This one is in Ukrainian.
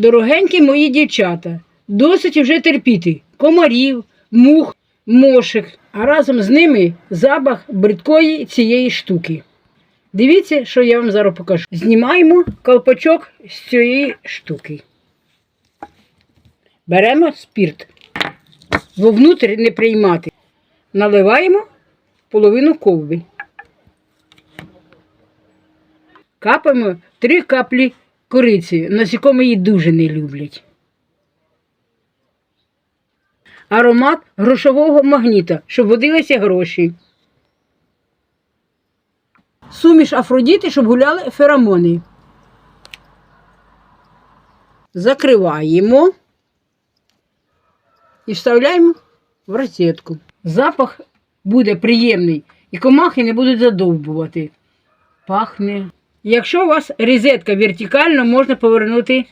Дорогенькі мої дівчата, досить вже терпіти комарів, мух, мошек, а разом з ними запах бридкої цієї штуки. Дивіться, що я вам зараз покажу. Знімаємо колпачок з цієї штуки. Беремо спірт. Вовнутрь не приймати. Наливаємо половину ковби. Капаємо три каплі кориці. Насікомі її дуже не люблять. Аромат грошового магніта, щоб водилися гроші. Суміш Афродіти, щоб гуляли феромони. Закриваємо і вставляємо в розетку. Запах буде приємний і комахи не будуть задовбувати. Пахне. Якщо у вас розетка вертикальна, можна повернути